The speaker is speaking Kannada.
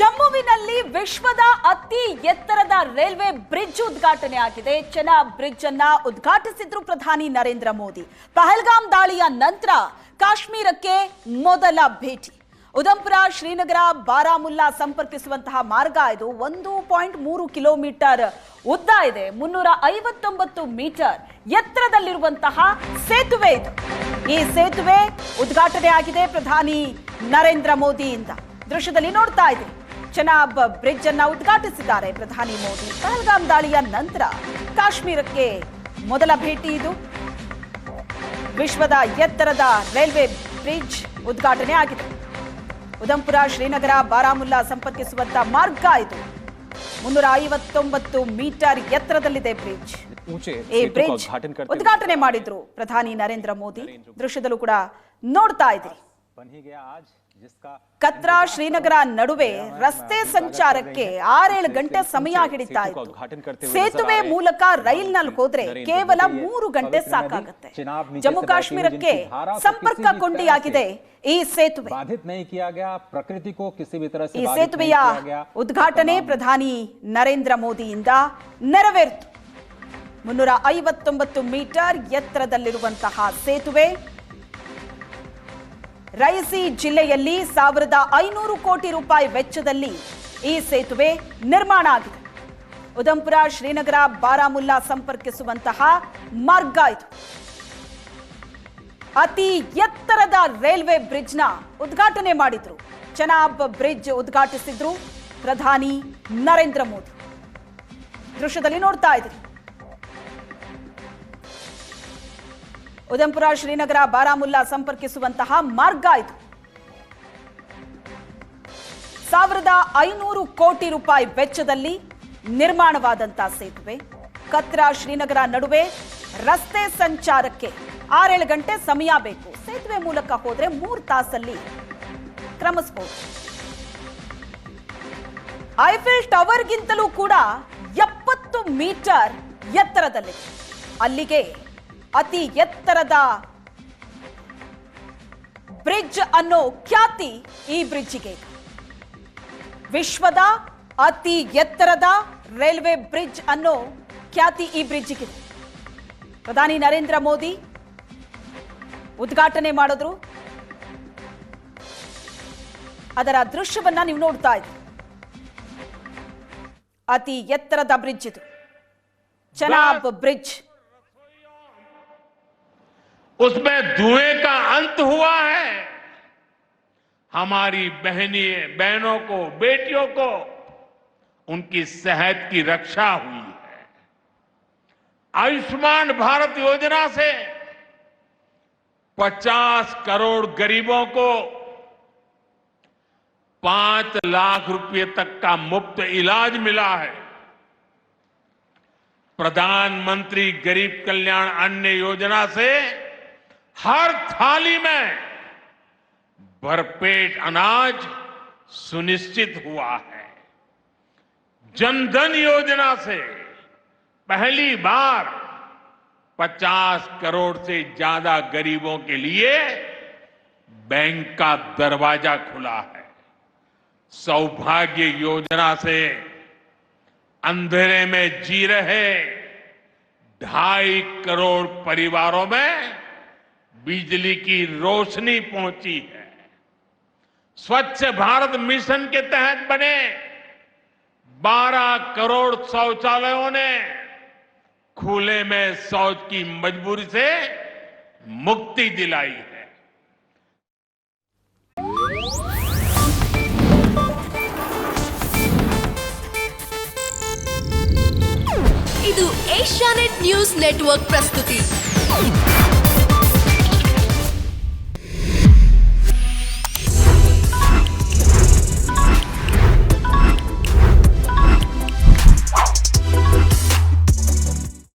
ಜಮ್ಮುವಿನಲ್ಲಿ ವಿಶ್ವದ ಅತಿ ಎತ್ತರದ ರೈಲ್ವೆ ಬ್ರಿಡ್ಜ್ ಉದ್ಘಾಟನೆ ಆಗಿದೆ. ಚೆನ್ನಾ ಬ್ರಿಡ್ಜ್ ಅನ್ನ ಉದ್ಘಾಟಿಸಿದ್ರು ಪ್ರಧಾನಿ ನರೇಂದ್ರ ಮೋದಿ. ಪಹಲ್ಗಾಮ್ ದಾಳಿಯ ನಂತರ ಕಾಶ್ಮೀರಕ್ಕೆ ಮೊದಲ ಭೇಟಿ. ಉದಂಪುರ ಶ್ರೀನಗರ, ಬಾರಾಮುಲ್ಲಾ ಸಂಪರ್ಕಿಸುವಂತಹ ಮಾರ್ಗ ಇದು ಒಂದು ಪಾಯಿಂಟ್ ಮೂರು ಕಿಲೋಮೀಟರ್ ಉದ್ದ ಇದೆ. ಮುನ್ನೂರ ಐವತ್ತೊಂಬತ್ತು ಮೀಟರ್ ಎತ್ತರದಲ್ಲಿರುವಂತಹ ಸೇತುವೆ ಇದು. ಈ ಸೇತುವೆ ಉದ್ಘಾಟನೆ ಆಗಿದೆ ಪ್ರಧಾನಿ ನರೇಂದ್ರ ಮೋದಿಯಿಂದ. ದೃಶ್ಯದಲ್ಲಿ ನೋಡ್ತಾ ಇದ್ದೀವಿ ಚೆನಾಬ್ ಬ್ರಿಡ್ಜ್ ಅನ್ನ ಉದ್ಘಾಟಿಸಿದ್ದಾರೆ ಪ್ರಧಾನಿ ಮೋದಿ. ಪಹಲ್ಗಾಮ್ ದಾಳಿಯ ನಂತರ ಕಾಶ್ಮೀರಕ್ಕೆ ಮೊದಲ ಭೇಟಿ ಇದು. ವಿಶ್ವದ ಎತ್ತರದ ರೈಲ್ವೆ ಬ್ರಿಡ್ಜ್ ಉದ್ಘಾಟನೆ ಆಗಿದೆ. ಉದಂಪುರ ಶ್ರೀನಗರ ಬಾರಾಮುಲ್ಲಾ ಸಂಪರ್ಕಿಸುವಂತ ಮಾರ್ಗ ಇದು. ಮುನ್ನೂರ ಐವತ್ತೊಂಬತ್ತು ಮೀಟರ್ ಎತ್ತರದಲ್ಲಿದೆ ಬ್ರಿಡ್ಜ್. ಈ ಬ್ರಿಡ್ಜ್ ಉದ್ಘಾಟನೆ ಮಾಡಿದ್ರು ಪ್ರಧಾನಿ ನರೇಂದ್ರ ಮೋದಿ. ದೃಶ್ಯದಲ್ಲೂ ಕೂಡ ನೋಡ್ತಾ ಇದ್ದೀರಿ. ಕತ್ರಾ ಶ್ರೀನಗರ ನಡುವೆ ರಸ್ತೆ ಸಂಚಾರಕ್ಕೆ ಆರೇಳು ಗಂಟೆ ಸಮಯ ಹಿಡಿತಾ ಇತ್ತು ಸೇತುವೆ ಮೂಲಕ ರೈಲ್ನಲ್ಲಿ ಹೋದ್ರೆ ಕೇವಲ ಮೂರು ಗಂಟೆ ಸಾಕಾಗುತ್ತೆ. ಜಮ್ಮು ಕಾಶ್ಮೀರಕ್ಕೆ ಸಂಪರ್ಕ ಕೊಂಡಿಯಾಗಿದೆ ಈ ಸೇತುವೆ. ಈ ಸೇತುವೆಯ ಉದ್ಘಾಟನೆ ಪ್ರಧಾನಿ ನರೇಂದ್ರ ಮೋದಿಯಿಂದ ನೆರವೇರಿತು. ಮುನ್ನೂರ ಐವತ್ತೊಂಬತ್ತು ಮೀಟರ್ ಎತ್ತರದಲ್ಲಿರುವಂತಹ ಸೇತುವೆ ರೈಸಿ ಜಿಲ್ಲೆಯಲ್ಲಿ ಸಾವಿರದ ಐನೂರು ಕೋಟಿ ರೂಪಾಯಿ ವೆಚ್ಚದಲ್ಲಿ ಈ ಸೇತುವೆ ನಿರ್ಮಾಣ ಆಗಿದೆ. ಉದಂಪುರ ಶ್ರೀನಗರ, ಬಾರಾಮುಲ್ಲಾ ಸಂಪರ್ಕಿಸುವಂತಹ ಮಾರ್ಗ ಇದು. ಅತಿ ಎತ್ತರದ ರೈಲ್ವೆ ಬ್ರಿಡ್ಜ್ನ ಉದ್ಘಾಟನೆ ಮಾಡಿದ್ರು. ಚೆನಾಬ್ ಬ್ರಿಡ್ಜ್ ಉದ್ಘಾಟಿಸಿದ್ರು ಪ್ರಧಾನಿ ನರೇಂದ್ರ ಮೋದಿ. ದೃಶ್ಯದಲ್ಲಿ ನೋಡ್ತಾ ಇದ್ರಿ ಉದಂಪುರ ಶ್ರೀನಗರ ಬಾರಾಮುಲ್ಲಾ ಸಂಪರ್ಕಿಸುವಂತಹ ಮಾರ್ಗ ಇದು. ಸಾವಿರದ ಐನೂರು ಕೋಟಿ ರೂಪಾಯಿ ವೆಚ್ಚದಲ್ಲಿ ನಿರ್ಮಾಣವಾದಂತಹ ಸೇತುವೆ. ಕತ್ರಾ ಶ್ರೀನಗರ ನಡುವೆ ರಸ್ತೆ ಸಂಚಾರಕ್ಕೆ ಆರೇಳು ಗಂಟೆ ಸಮಯ ಬೇಕು. ಸೇತುವೆ ಮೂಲಕ ಹೋದ್ರೆ ಮೂರು ತಾಸಲ್ಲಿ ಕ್ರಮಿಸಬಹುದು ಐಫಿಲ್ ಟವರ್ಗಿಂತಲೂ ಕೂಡ ಎಪ್ಪತ್ತು ಮೀಟರ್ ಎತ್ತರದಲ್ಲಿ ಅಲ್ಲಿಗೆ ಅತಿ ಎತ್ತರದ ಬ್ರಿಡ್ಜ್ ಅನ್ನೋ ಖ್ಯಾತಿ ಈ ಬ್ರಿಡ್ಜ್ಗೆ. ವಿಶ್ವದ ಅತಿ ಎತ್ತರದ ರೈಲ್ವೆ ಬ್ರಿಡ್ಜ್ ಅನ್ನೋ ಖ್ಯಾತಿ ಈ ಬ್ರಿಡ್ಜ್ಗೆ. ಪ್ರಧಾನಿ ನರೇಂದ್ರ ಮೋದಿ ಉದ್ಘಾಟನೆ ಮಾಡಿದ್ರು. ಅದರ ದೃಶ್ಯವನ್ನ ನೀವು ನೋಡ್ತಾ ಇದ್ದೀರಿ ಅತಿ ಎತ್ತರದ ಬ್ರಿಡ್ಜ್ ಇದು. ಚೆನಾಬ್ ಬ್ರಿಡ್ಜ್. उसमें धुएँ का अंत हुआ है। हमारी बहनी, बहनों को, बेटियों को, उनकी सेहत की रक्षा हुई है। आयुष्मान भारत योजना से 50 करोड़ गरीबों को पाँच लाख रुपए तक का मुफ़्त इलाज मिला है। प्रधानमंत्री गरीब कल्याण अन्न योजना से हर थाली में भरपेट अनाज सुनिश्चित हुआ है। जनधन योजना से पहली बार 50 करोड़ से ज़्यादा गरीबों के लिए बैंक का दरवाज़ा खुला है। सौभाग्य योजना से अंधेरे में जी रहे ढाई करोड़ परिवारों में बिजली की रोशनी पहुंची है स्वच्छ भारत मिशन के तहत बने 12 करोड़ शौचालयों ने खुले में शौच की मजबूरी से मुक्ति दिलाई है ಇದು ಏಷ್ಯಾನೆಟ್ ನ್ಯೂಸ್ ನೆಟ್ವರ್ಕ್ ಪ್ರಸ್ತುತಿ